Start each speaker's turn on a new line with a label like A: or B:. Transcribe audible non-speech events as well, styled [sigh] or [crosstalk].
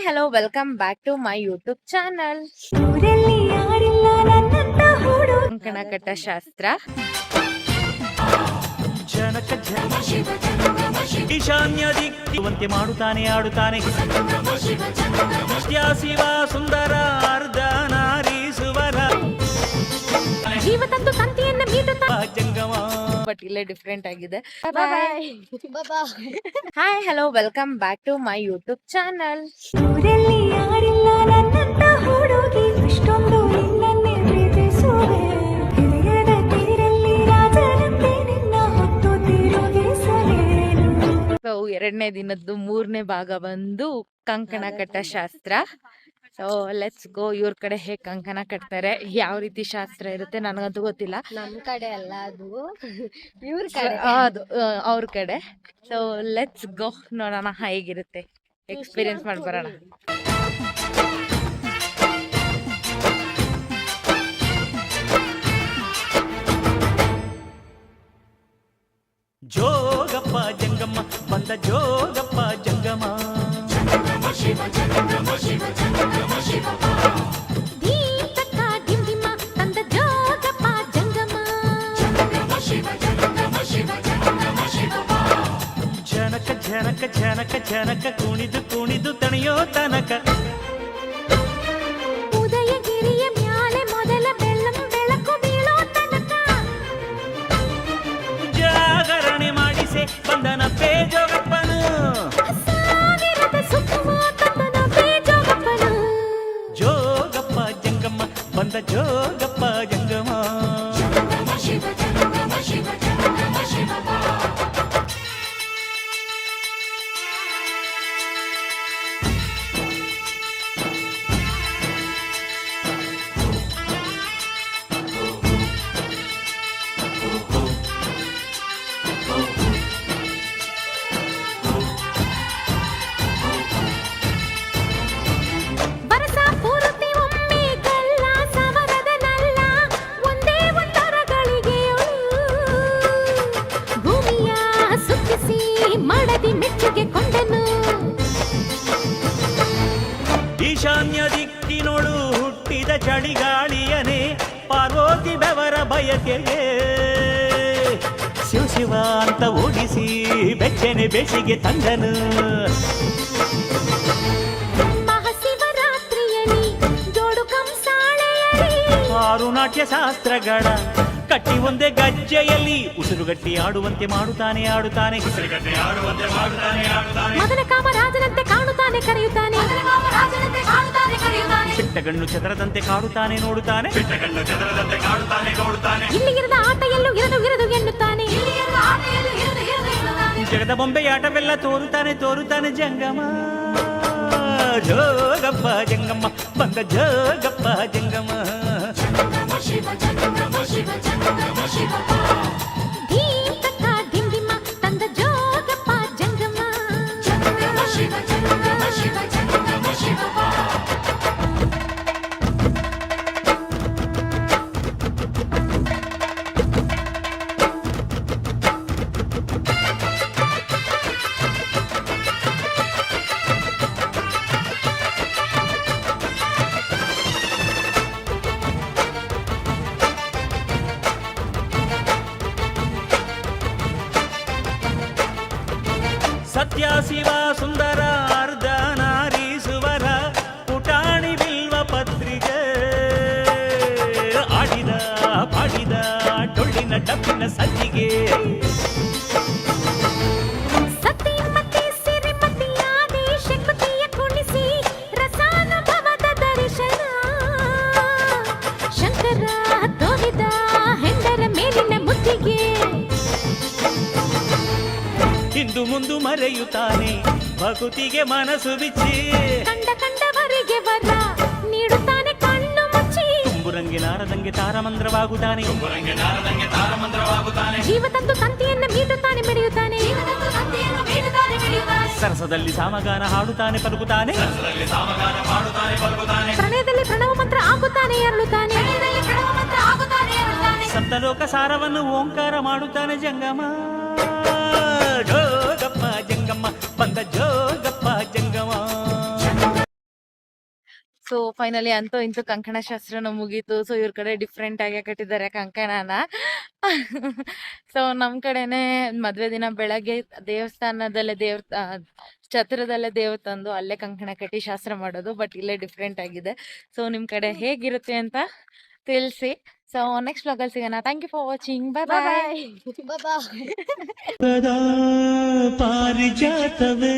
A: Hi hello welcome back
B: to my YouTube channel
A: ಕಂಕಣ ಕಟ್ಟ ಶಾಸ್ತ್ರ.
C: ಜನಕ ಜನ ಈಶಾನ್ಯ ದಿಕ್ಕುವಂತೆ ಮಾಡುತ್ತಾನೆ ಆಡುತ್ತಾನೆ. ಶಿವ ಸುಂದರ ಅರ್ಧ ನಾರೀಸುವರ
B: ಜೀವ ತಂದು ಸಂತಿಯನ್ನ ಮೀಟುತ್ತಾ
C: ಜಂಗಮ
A: ಬಟ್ ಇಲ್ಲೇ ಡಿಫ್ರೆಂಟ್ ಆಗಿದೆ.
B: Hi hello welcome back to my YouTube
A: channel ಎರಡನೇ ದಿನದ್ದು ಮೂರನೇ ಭಾಗ ಬಂದು ಕಂಕಣ ಕಟ್ಟ ಶಾಸ್ತ್ರ. ಸೊ ಲೆಟ್ಸ್ ಗೋ ಇವ್ರ ಕಡೆ ಹೇಗ್ ಕಂಕಣ ಕಟ್ತಾರೆ? ಯಾವ ರೀತಿ ಶಾಸ್ತ್ರ ಇರುತ್ತೆ ನನಗಂತೂ ಗೊತ್ತಿಲ್ಲ.
D: ನಮ್ ಕಡೆ ಅಲ್ಲ ಅದು. [laughs] ಇವ್ರ ಕಡೆ.
A: ಅದು ಅವ್ರ ಕಡೆ. ಸೊ ಲೆಟ್ಸ್ ಗೋ ನೋಡೋಣ ಹೇಗಿರುತ್ತೆ. ಎಕ್ಸ್ಪೀರಿಯನ್ಸ್ ಮಾಡಿ ಬರೋಣ.
C: ಜೋಗಪ್ಪ ಜಂಗಮ್ಮ ಬಂದ ಜೋಗಪ್ಪ.
B: జనక జనక జనక జనక కుణిదు
C: కుణిదు తనియో తనక. ಚಳಿಗಾಳಿಯನೇ ಪಾರ್ವತಿ ಬೆವರ ಬಯಕೆಗೆ ಶಿವ ಶಿವ ಅಂತ ಓಡಿಸಿ ಬೆಚ್ಚನೆ ಬೆಸಿಗೆ ತಂದನು.
B: ಮಹಾಶಿವರಾತ್ರಿಯಲಿ ಜೋಡು ಕಂಸಾಳೆಯಲಿ
C: ಆರು ನಾಟ್ಯ ಶಾಸ್ತ್ರಗಳ ಕಟ್ಟಿ ಒಂದೇ ಗಜ್ಜೆಯಲ್ಲಿ ಉಸಿರುಗಟ್ಟಿ ಆಡುವಂತೆ ಮಾಡುತ್ತಾನೆ ಆಡುತ್ತಾನೆ. ಮೊದಲ ಆಡುವಂತೆ ಮಾಡುತ್ತಾನೆ ಆಡುತ್ತಾನೆ.
B: ಮದನ ಕಾಮರಾಜನಂತೆ ಕಾಣುತ್ತಾನೆ ಕರೆಯುತ್ತಾನೆ.
C: ಚಿಟ್ಟಗಣ್ಣು ಚದರದಂತೆ ಕಾಡುತ್ತಾನೆ ನೋಡುತ್ತಾನೆ ಚಿಟ್ಟಗಣ್ಣು ಚದರದಂತೆ ಕಾಡುತ್ತಾನೆ ನೋಡುತ್ತಾನೆ
B: ಇಲ್ಲಿ ಇರದ ಆಟ ಎಲ್ಲೂ ಇರದು ಇರದು ಎನ್ನುತ್ತಾನೆ
C: ಜಗದ ಬೊಂಬೆ ಆಟವೆಲ್ಲ ತೋರುತ್ತಾನೆ ತೋರುತ್ತಾನೆ ಜಂಗಮ ಜೋಗಪ್ಪ ಜಂಗಮ್ಮ ಬಂದ ಜೋಗಪ್ಪ ಜಂಗಮ
B: ಧೀಂ
C: ಸತ್ಯ ಶಿವ ಸುಂದರ ಅರ್ಧ ನಾರೀಸುವರ ಪುಟಾಣಿ ಬಿಲ್ವ ಪತ್ರಿಕೆ ಆಡಿದ ಪಾಡಿದ ಡೊಳ್ಳಿನ ಡಬ್ಬಿನ ಸಜ್ಜಿಗೆ ಮುಂದು ಮರೆಯುತ್ತಾನೆ. ಭಕುತಿಗೆ ಮನಸ್ಸು ಬಿಚ್ಚಿ.
B: ಕಂಡ ಕಂಡವರಿಗೆ ವರ ನೀಡುತ್ತಾನೆ ಕಣ್ಣು ಮುಚ್ಚಿ.
C: ತುಂಬುರಂಗೆ ನಾರದಂಗೆ ತಾರಮಂದ್ರವಾಗುತ್ತಾನೆ
B: ಜೀವ ತಂದು ತಂತಿಯನ್ನು ಮೀಟುತ್ತಾನೆ ಮಿಡಿಯುತ್ತಾನೆ
C: ಸರಸದಲ್ಲಿ ಸಾಮಗಾನ ಹಾಡುತ್ತಾನೆ ಪಲುಕುತ್ತಾನೆ.
B: ಪ್ರಣಯದಲ್ಲಿ ಪ್ರಣವ
C: ಸಪ್ತಲೋಕ ಸಾರವನ್ನು ಓಂಕಾರ ಮಾಡುತ್ತಾನೆ ಜಂಗಮ ಜೋಗಪ್ಪ ಜಂಗಮ್ಮ ಬಂದ ಜೋಗಪ್ಪ ಜಂಗಮ
A: ಸೊ ಫೈನಲಿ ಅಂತೂ ಇಂತೂ ಕಂಕಣ ಶಾಸ್ತ್ರನೂ ಮುಗೀತು. ಸೊ ಇವ್ರ ಕಡೆ ಡಿಫ್ರೆಂಟ್ ಆಗಿ ಕಟ್ಟಿದ್ದಾರೆ ಕಂಕಣನ. ಸೊ ನಮ್ ಕಡೆನೆ ಮದ್ವೆ ದಿನ ಬೆಳಗ್ಗೆ ದೇವಸ್ಥಾನದಲ್ಲೇ ದೇವ್ರ ಛತ್ರದಲ್ಲೇ ದೇವ್ ತಂದು ಅಲ್ಲೇ ಕಂಕಣ ಕಟ್ಟಿ ಶಾಸ್ತ್ರ ಮಾಡೋದು ಬಟ್ ಇಲ್ಲೇ ಡಿಫ್ರೆಂಟ್ ಆಗಿದೆ. ಸೊ ನಿಮ್ ಕಡೆ ಹೇಗಿರುತ್ತೆ ಅಂತ ತಿಳಿಸಿ. ಸೊ ನೆಕ್ಸ್ಟ್ ಬ್ಲಾಗಲ್ಲಿ ಸಿಗೋಣ thank you for watching bye bye
D: Baba
C: ಪಾರಿಜಾತವೇ